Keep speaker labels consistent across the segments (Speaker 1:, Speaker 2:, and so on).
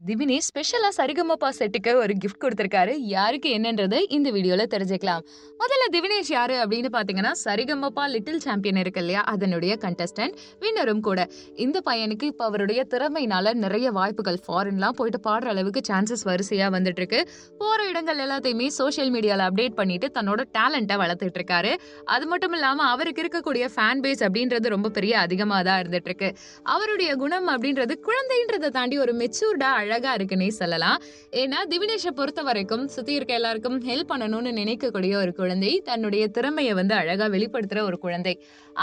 Speaker 1: திவினேஷ் ஸ்பெஷலா சரிகமப்பா செட்டுக்கு ஒரு கிஃப்ட் கொடுத்திருக்காரு. யாருக்கு என்னன்றது இந்த வீடியோல தெரிஞ்சுக்கலாம். முதல்ல திவினேஷ் யாரு அப்படின்னு பாத்தீங்கன்னா சரிகமப்பா லிட்டில் சாம்பியன் இருக்கு இல்லையா? அதனுடைய கண்டஸ்டன்ட் வின்னரும் கூட. இந்த பையனுக்கு இப்ப அவருடைய திறமையினால நிறைய வாய்ப்புகள் ஃபாரின்லாம் போயிட்டு பாடுற அளவுக்கு சான்சஸ் வரிசையா வந்துட்டு இருக்கு போற இடங்கள் எல்லாத்தையுமே சோஷியல் மீடியால அப்டேட் பண்ணிட்டு தன்னோட டேலண்ட்டை வளர்த்துட்டு இருக்காரு அது மட்டும் இல்லாம அவருக்கு இருக்கக்கூடிய ஃபேன் பேஸ் அப்படின்றது ரொம்ப பெரிய அதிகமா தான் இருந்துட்டு இருக்கு அவருடைய குணம் அப்படின்றது குழந்தைன்றதை தாண்டி ஒரு மெச்சூர்டா அழகா இருக்குன்னே சொல்லலாம். ஏன்னா திவினேஷை பொறுத்த வரைக்கும் சுத்தி இருக்க எல்லாருக்கும் ஹெல்ப் பண்ணணும்னு நினைக்கக்கூடிய ஒரு குழந்தை தன்னுடைய திறமையை வந்து அழகா வெளிப்படுத்துற ஒரு குழந்தை.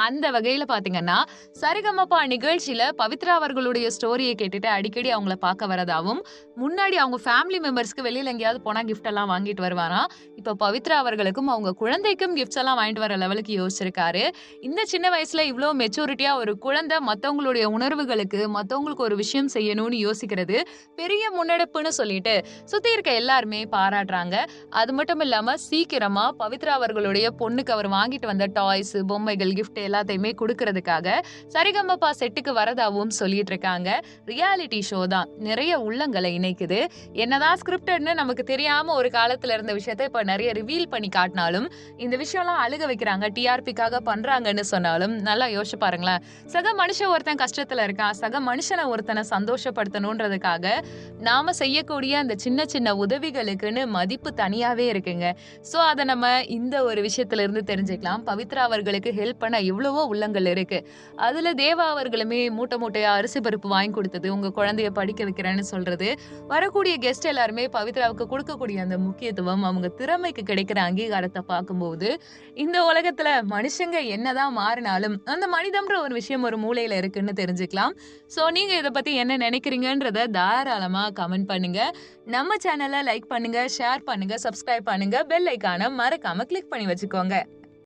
Speaker 1: அந்த வகையில பாத்தீங்கன்னா சரிகமப்பா நிகழ்ச்சியில பவித்ரா அவர்களுடைய ஸ்டோரியை கேட்டுட்டு அடிக்கடி அவங்கள பார்க்க வரதாவும் முன்னாடி அவங்க ஃபேமிலி மெம்பர்ஸ்க்கு வெளியில எங்கேயாவது போனா கிஃப்ட் எல்லாம் வாங்கிட்டு வருவாராம் இப்ப பவித்ரா அவர்களுக்கும் அவங்க குழந்தைக்கும் கிஃப்ட்ஸ் எல்லாம் வாங்கிட்டு வர லெவலுக்கு யோசிச்சிருக்காரு. இந்த சின்ன வயசுல இவ்வளோ மெச்சூரிட்டியா ஒரு குழந்தை மத்தவங்களுடைய உணர்வுகளுக்கு மத்தவங்களுக்கு ஒரு விஷயம் செய்யணும்னு யோசிக்கிறது பெரிய முன்னெடுப்புன்னு சொல்லிட்டு சுத்தி இருக்க எல்லாருமே பாராட்டுறாங்க. அது மட்டும் இல்லாம சீக்கிரமா பவித்ரா அவர்களுடைய பொண்ணுக்கு அவர் வாங்கிட்டு வந்த டாய்ஸ் பொம்மைகள் கிஃப்ட் எல்லாத்தையுமே கொடுக்கறதுக்காக சரிகமப்பா செட்டுக்கு வரதாவும் சொல்லிட்டு இருக்காங்க. ரியாலிட்டி ஷோ தான். நிறைய உள்ளங்களை இணைக்குது. என்னதான் ஸ்கிரிப்டட்னு நமக்கு தெரியாம ஒரு காலத்துல இருந்த விஷயத்த இப்ப நிறைய ரிவீல் பண்ணி காட்டினாலும் இந்த விஷயம்லாம் அழுக வைக்கிறாங்க. டிஆர்பிக்காக பண்றாங்கன்னு சொன்னாலும் நல்லா யோசிச்சு பாருங்களேன். சக மனுஷன் ஒருத்தன் கஷ்டத்துல இருக்கான். சக மனுஷனை ஒருத்தனை சந்தோஷப்படுத்தணுன்றதுக்காக நாம செய்யக்கூடிய அந்த சின்ன சின்ன உதவிகளுக்குன்னு மதிப்பு தனியாவே இருக்குங்க. ஸோ அதை நம்ம இந்த ஒரு விஷயத்துல இருந்து தெரிஞ்சுக்கலாம். பவித்ரா அவர்களுக்கு ஹெல்ப் பண்ண எவ்வளவோ உள்ளங்கள் இருக்கு. அதுல தேவா அவர்களுமே மூட்டை மூட்டையா அரிசி பருப்பு வாங்கி கொடுத்தது உங்க குழந்தைய படிக்க வைக்கிறேன்னு சொல்றது வரக்கூடிய கெஸ்ட் எல்லாருமே பவித்ராவுக்கு கொடுக்கக்கூடிய அந்த முக்கியத்துவம் அவங்க திறமைக்கு கிடைக்கிற அங்கீகாரத்தை பார்க்கும்போது இந்த உலகத்துல மனுஷங்க என்னதான் மாறினாலும் அந்த மனிதம்ன்ற ஒரு விஷயம் ஒரு மூலையில இருக்குன்னு தெரிஞ்சுக்கலாம். ஸோ நீங்க இதை பத்தி என்ன நினைக்கிறீங்கன்றத தாராளமாக கமெண்ட் பண்ணுங்க. நம்ம சேனலை லைக் பண்ணுங்க ஷேர் பண்ணுங்க சப்ஸ்கிரைப் பண்ணுங்க பெல் ஐக்கான மறக்காம கிளிக் பண்ணி வச்சுக்கோங்க.